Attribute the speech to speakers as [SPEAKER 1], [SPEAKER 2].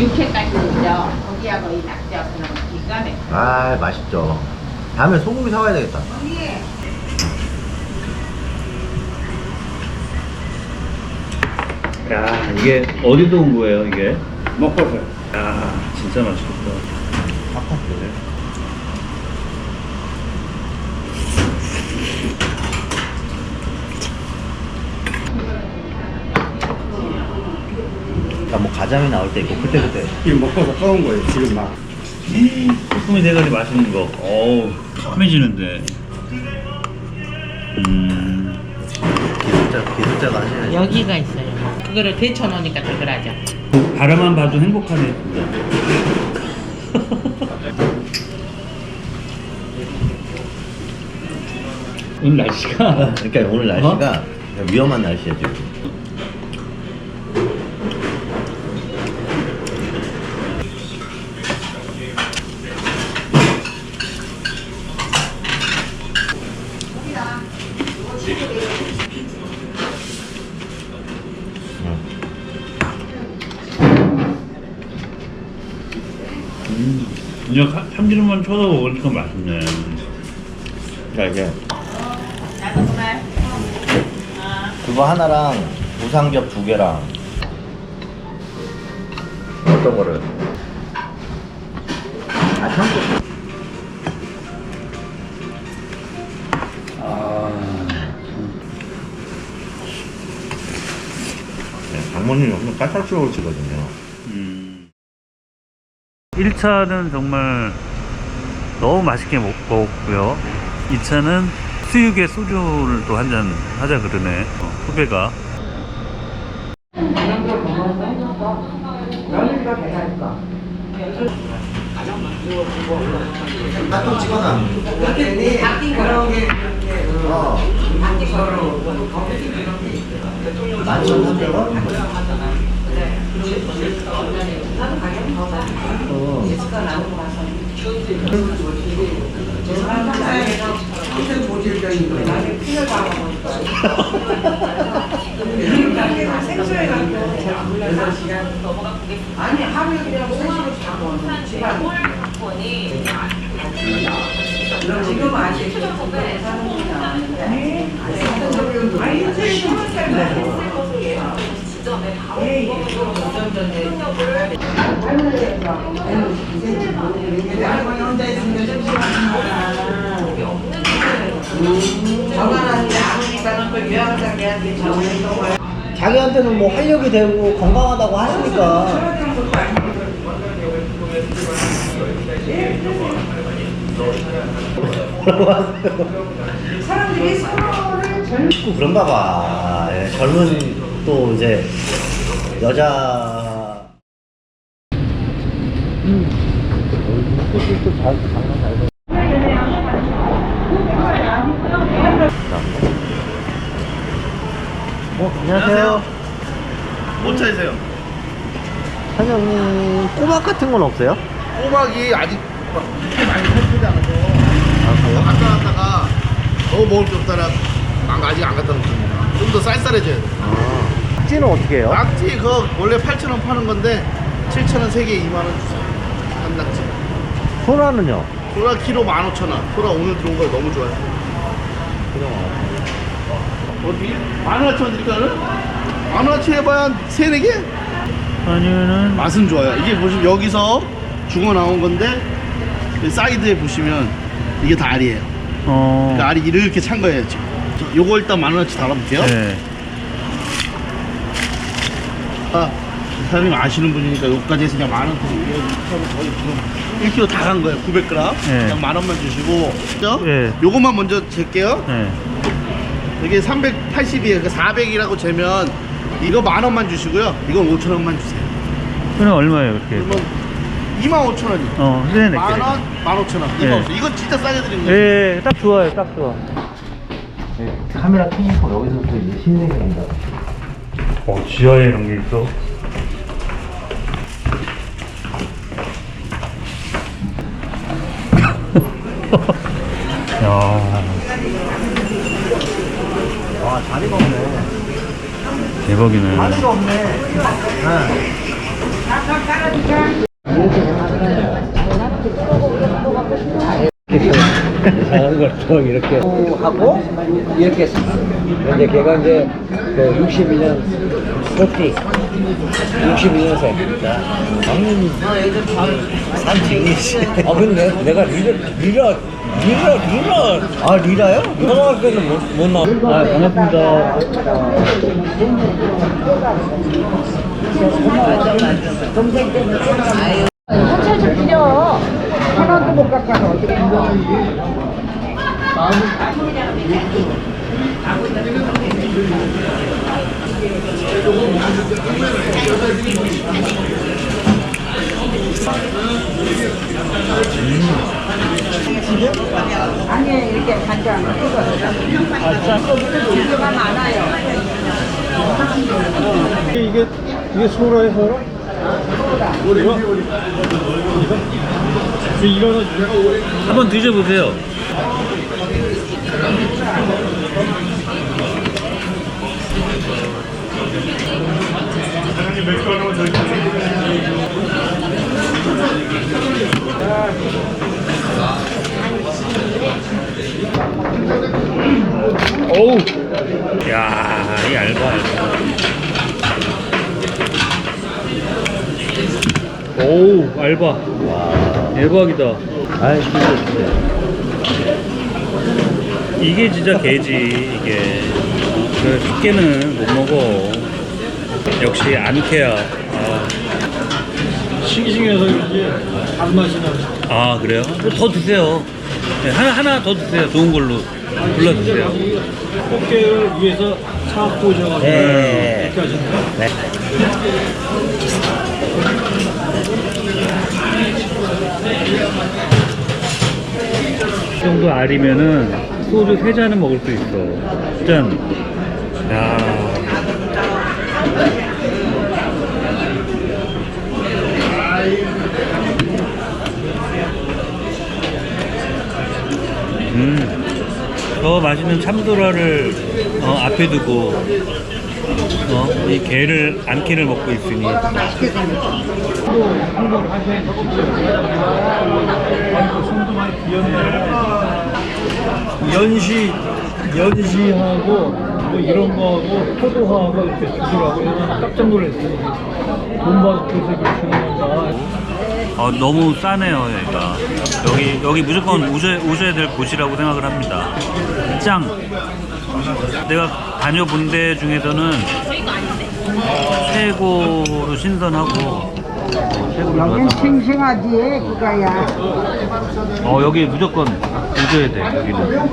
[SPEAKER 1] 육회까지 있죠. 거기하고 이 낙지하고는 기가 막혀.
[SPEAKER 2] 아 맛있죠. 다음에 소고기 사와야 되겠다.
[SPEAKER 3] 야 이게 어디서 온 거예요 이게?
[SPEAKER 4] 먹고서
[SPEAKER 3] 야 진짜 맛있겠다.
[SPEAKER 2] 팍팍해. 가자미 나올 때 있고 그때 그때
[SPEAKER 4] 이 먹고서 꺼온 거예요 지금 막
[SPEAKER 3] 쭈꾸미 대가리 맛있는 거. 어우 까매지는데. 음.
[SPEAKER 2] 기술자 기술자가 하셔야지.
[SPEAKER 1] 여기가 있어요. 그거를 데쳐놓으니까 더 그러죠.
[SPEAKER 3] 바라만 봐도 행복하네. 오늘 날씨가
[SPEAKER 2] 그러니까 오늘 날씨가 위험한 날씨야 지금.
[SPEAKER 3] 이제 가- 참기름만 쳐서 먹으니까 맛있네.
[SPEAKER 2] 그러니까 이게 그거 하나랑 우상겹 두 개랑 어떤 거를? 아 참고. 네, 장모님이 엄청 까탈스러우시거든요.
[SPEAKER 3] 음. 1차는 정말 너무 맛있게 먹, 먹었고요. 2차는 수육에 소주를 또 한 잔 하자 그러네. 어, 후배가.
[SPEAKER 2] 또 찍어놔. 어. 만천 삼백 원?
[SPEAKER 5] 아니 하루에 그냥 3시간 자고 집안 지금 아시죠? 아니 인생이 할머니 혼자 있으면 점심시간 전화하는데 아무니까는 또 요양사한테 전화했던 거야.
[SPEAKER 2] 자기한테는 뭐 활력이 되고 건강하다고 하시니까.
[SPEAKER 5] 사람들이 서로를 젊
[SPEAKER 2] 자꾸 그런가 봐. 예, 젊은 또 이제 여자. 어, 안녕하세요.
[SPEAKER 6] 못 찾으세요.
[SPEAKER 2] 사장님, 꼬막 같은 건 없어요?
[SPEAKER 6] 꼬막이 아직 막 그렇게 많이 살지 않아서
[SPEAKER 2] 아,
[SPEAKER 6] 한번 갖다 놨다가 너무 먹을 게 없다라 망 아직 안 갖다 놓습니다. 좀 더 쌀쌀해져야 돼.
[SPEAKER 2] 아. 찌는 어떻게 해요?
[SPEAKER 6] 낙지 그거 원래 8,000원 파는 건데 7,000원 3개 2만 원 주세요. 한 낙지.
[SPEAKER 2] 소라는요?
[SPEAKER 6] 소라 키로 15,000원. 소라 오늘 들어온 거 너무 좋아요. 원어치 드릴까요? 만 원어치 해봐야 한 세네 개?
[SPEAKER 3] 아니면은
[SPEAKER 6] 맛은 좋아요. 이게 보시면 여기서 죽어 나온 건데 이 사이드에 보시면 이게 다 알이에요.
[SPEAKER 3] 어.
[SPEAKER 6] 그 알이 이렇게 찬 거예요 지금. 저- 요거 일단 만 원어치 달아볼게요.
[SPEAKER 3] 네.
[SPEAKER 6] 아, 사장님 아시는 분이니까 여기까지 해서 그냥 만 원. 드릴게요. 거의 지금 1kg 다 간 거예요. 900g.
[SPEAKER 3] 네.
[SPEAKER 6] 그냥 만 원만 주시고. 그죠?
[SPEAKER 3] 네.
[SPEAKER 6] 요것만 먼저 잴게요.
[SPEAKER 3] 네.
[SPEAKER 6] 이게 380이에요. 그 400이라고 재면 이거 만 원만 주시고요. 이건 5천 원만 주세요.
[SPEAKER 3] 그럼 얼마예요 이렇게?
[SPEAKER 6] 그러면 2만 5천 원이요.
[SPEAKER 3] 어, 네네.
[SPEAKER 6] 만 원, 만 오천 원.
[SPEAKER 3] 네.
[SPEAKER 6] 2만 5천 원. 이건 진짜 싸게 드리는 거예요.
[SPEAKER 3] 예, 딱 좋아요, 딱 좋아.
[SPEAKER 2] 카메라 켜놓고 여기서부터 이제 신내기입니다.
[SPEAKER 3] 어, 지하에 이런 게 있어? 야,
[SPEAKER 2] 와, 자리가 없네.
[SPEAKER 3] 대박이네.
[SPEAKER 2] 자리가 없네. 네.
[SPEAKER 5] 다 깔아줄게.
[SPEAKER 2] 이것도 이렇게 하고 이렇게 이제 걔가 이제 그 62년 40 62년생 당연히 산증이지 아 근데 내가 리라 리라 리라 리라 아 리라요? 초등학교는 못, 못 나와 아 반갑습니다
[SPEAKER 7] 현찰 좀 드려. 천 원도 못 깎아서 어떻게 아니 이렇게 간장 찍어서 이게만 많아요.
[SPEAKER 4] 이게 이게 소라예요 소라? 이거? 이거? 이거는
[SPEAKER 3] 한번 드셔보세요. 어우, 야, 이 얇아, 얇아. 오우, 얇아. 대박이다.
[SPEAKER 2] 아이 진짜
[SPEAKER 3] 이게 진짜 개지 이게 그 집게는 못 먹어 역시 안케야 아,
[SPEAKER 4] 싱싱해서 이게 단맛이 나.
[SPEAKER 3] 아 그래요? 더 드세요 네, 하나 하나 더 드세요 좋은 걸로 골라 드세요
[SPEAKER 4] 꽃게를 위해서 싹 꽂아가지고
[SPEAKER 2] 네.
[SPEAKER 4] 이렇게 하시는
[SPEAKER 2] 네.
[SPEAKER 3] 이 정도 알이면은 소주 세 잔은 먹을 수 있어. 짠 야. 음, 저 맛있는 참도라를 어, 앞에 두고 어, 이 게를 안케를 먹고 있으니.
[SPEAKER 4] 연시 연시하고 뭐 이런 거하고 포도하고 이렇게 주시라고 깜짝 놀랐어요. 돈바스켓에 이렇게 주는 건 다.
[SPEAKER 3] 어, 너무 싸네요 여기가 여기 여기 무조건 오셔, 오셔야 될 곳이라고 생각을 합니다 짱 내가 다녀본 데 중에서는 최고로 신선하고
[SPEAKER 7] 여긴 싱싱하지 그거야.
[SPEAKER 3] 어 여기 무조건 오셔야 돼 여기는